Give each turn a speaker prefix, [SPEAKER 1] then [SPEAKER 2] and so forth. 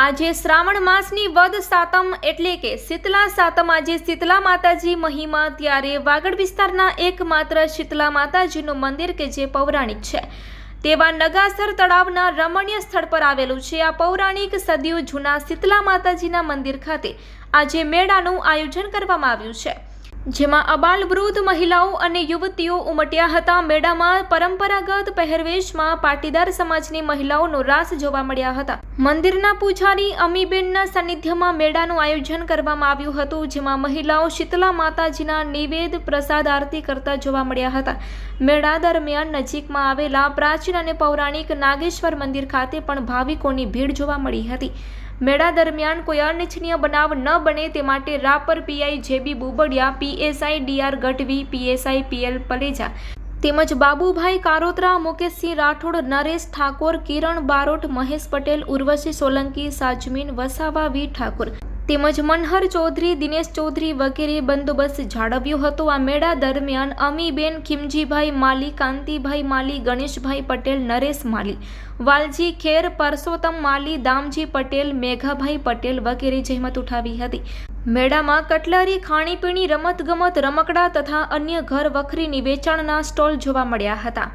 [SPEAKER 1] આજે શ્રાવણ માસની વદ સાતમ એટલે કે શીતલા સાતમ, આજે શીતલા માતાજી મહિમા, ત્યારે વાગડ વિસ્તારના એકમાત્ર શીતલા માતાજીનું મંદિર કે જે પૌરાણિક છે. તેવા નગાસર તળાવના રમણીય સ્થળ પર આવેલું છે આ પૌરાણિક સદીઓ જૂના શીતલા માતાજીના મંદિર ખાતે. આજે મેળાનું આયોજન કરવામાં આવ્યું છે. જેમાં અબાલ વૃદ્ધ મહિલાઓ અને યુવતીઓ ઉમટ્યા હતા. મેળામાં પરંપરાગત પહેરવેશમાં પાટીદાર સમાજની મહિલાઓનો રાસ જોવા મળ્યા હતા. મંદિરના પૂજારી અમીબેનના સાનિધ્યમાં મેળાનું આયોજન કરવામાં આવ્યું હતું, જેમાં મહિલાઓ શીતલા માતાજીના નિવેદ, પ્રસાદ આરતી કરતા જોવા મળ્યા હતા. મેળા દરમિયાન નજીકમાં આવેલા પ્રાચીન અને પૌરાણિક નાગેશ્વર મંદિર ખાતે પણ ભાવિકોની ભીડ જોવા મળી હતી. મેળા દરમિયાન કોઈ અનિચ્છનીય બનાવ ન બને તે માટે Rapar PI JB Bubadiya, PSI DR Gadhvi, PSI PL Paleja તેમજ બાબુભાઈ કારોત્રા, મુકેશસિંહ રાઠોડ, નરેશ ઠાકોર, કિરણ બારોટ, મહેશ પટેલ, ઉર્વશી સોલંકી, સાજમીન વસાવા, વી ઠાકોર તેમજ મનહર ચૌધરી, દિનેશ ચૌધરી વગેરે બંદોબસ્ત જાળવ્યો હતો. આ મેળા દરમિયાન અમીબેન, ખીમજીભાઈ માલી, કાંતિભાઈ માલી, ગણેશભાઈ પટેલ, નરેશ માલી, વાલજી ખેર, પરસોત્તમ માલી, દામજી પટેલ, મેઘાભાઈ પટેલ વગેરે જહેમત ઉઠાવી હતી. મેળામાં કટલરી, ખાણીપીણી, રમતગમત, રમકડા તથા અન્ય ઘર વખરીની વેચાણના સ્ટોલ જોવા મળ્યા હતા.